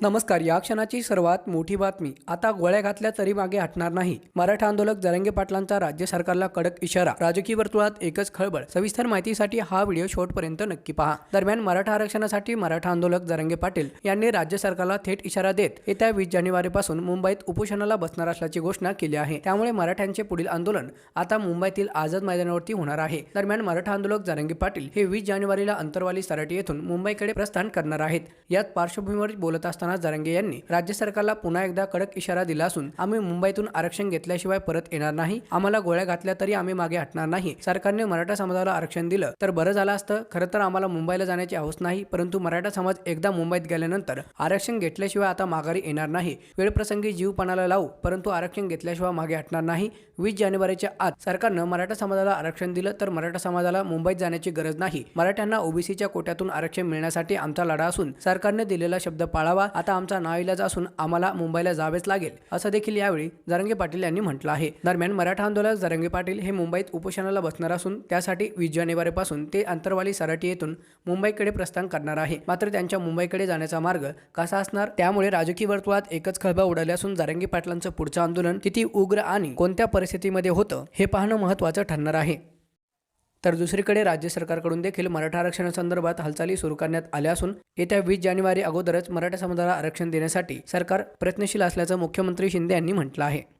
नमस्कार या क्षणाची सर्वात मोठी बातमी. आता गोळ्या घातल्या तरी मागे हटणार नाही. मराठा आंदोलक जरंगे पाटलांचा राज्य सरकारला कडक इशारा. राजकीय वर्तुळात एकच खळबळ. सविस्तर माहितीसाठी हा व्हिडिओ शेवटपर्यंत नक्की पहा. दरम्यान मराठा आरक्षणासाठी मराठा आंदोलक जरंगे पाटील यांनी राज्य सरकारला थेट इशारा देत येत्या वीस जानेवारीपासून मुंबईत उपोषणाला बसणार असल्याची घोषणा केली आहे. त्यामुळे मराठ्यांचे पुढील आंदोलन आता मुंबईतील आझाद मैदानावरती होणार आहे. दरम्यान मराठा आंदोलक जरंगे पाटील हे वीस जानेवारीला अंतरवाली सराटी येथून मुंबईकडे प्रस्थान करणार आहेत. यात पार्श्वभूमीवर बोलत असताना जरंगे यांनी राज्य सरकारला पुन्हा एकदा कडक इशारा दिला असून आम्ही मुंबईतून आरक्षण घेतल्याशिवाय परत येणार नाही. आम्हाला गोळ्या घातल्या तरी आम्ही मागे हटणार नाही. सरकारने मराठा समाजाला आरक्षण दिलं तर बरं झालं असतं. खरं तर आम्हाला मुंबईला जाण्याची हौस नाही परंतु मराठा समाज एकदा मुंबईत गेल्यानंतर आरक्षण घेतल्याशिवाय आता माघारी येणार नाही. वेळप्रसंगी जीवपणाला लावू परंतु आरक्षण घेतल्याशिवाय मागे हटणार नाही. वीस जानेवारीच्या आत सरकारनं मराठा समाजाला आरक्षण दिलं तर मराठा समाजाला मुंबईत जाण्याची गरज नाही. मराठ्यांना ओबीसीच्या कोट्यातून आरक्षण मिळण्यासाठी आमचा लढा असून सरकारने दिलेला शब्द पाळावा. आता आमचा नाईलाज असून आम्हाला मुंबईला जावेच लागेल असं देखील यावेळी जरंगे पाटील यांनी म्हटलं आहे. दरम्यान मराठा आंदोलक जरंगे पाटील हे मुंबईत उपोषणाला बसणार असून त्यासाठी वीस जानेवारीपासून ते अंतरवाली सराटी येथून मुंबईकडे प्रस्थान करणार आहे. मात्र त्यांच्या मुंबईकडे जाण्याचा मार्ग कसा असणार त्यामुळे राजकीय वर्तुळात एकच खळबळ उडाली असून जरंगे पाटलांचं पुढचं आंदोलन किती उग्र आणि कोणत्या परिस्थितीमध्ये होतं हे पाहणं महत्त्वाचं ठरणार आहे. तर दुसरीकडे राज्य सरकारकडून देखील मराठा आरक्षणासंदर्भात हालचाली सुरू करण्यात आल्या असून येत्या वीस जानेवारी अगोदरच मराठा समाजाला आरक्षण देण्यासाठी सरकार प्रयत्नशील असल्याचं मुख्यमंत्री शिंदे यांनी म्हटलं आहे.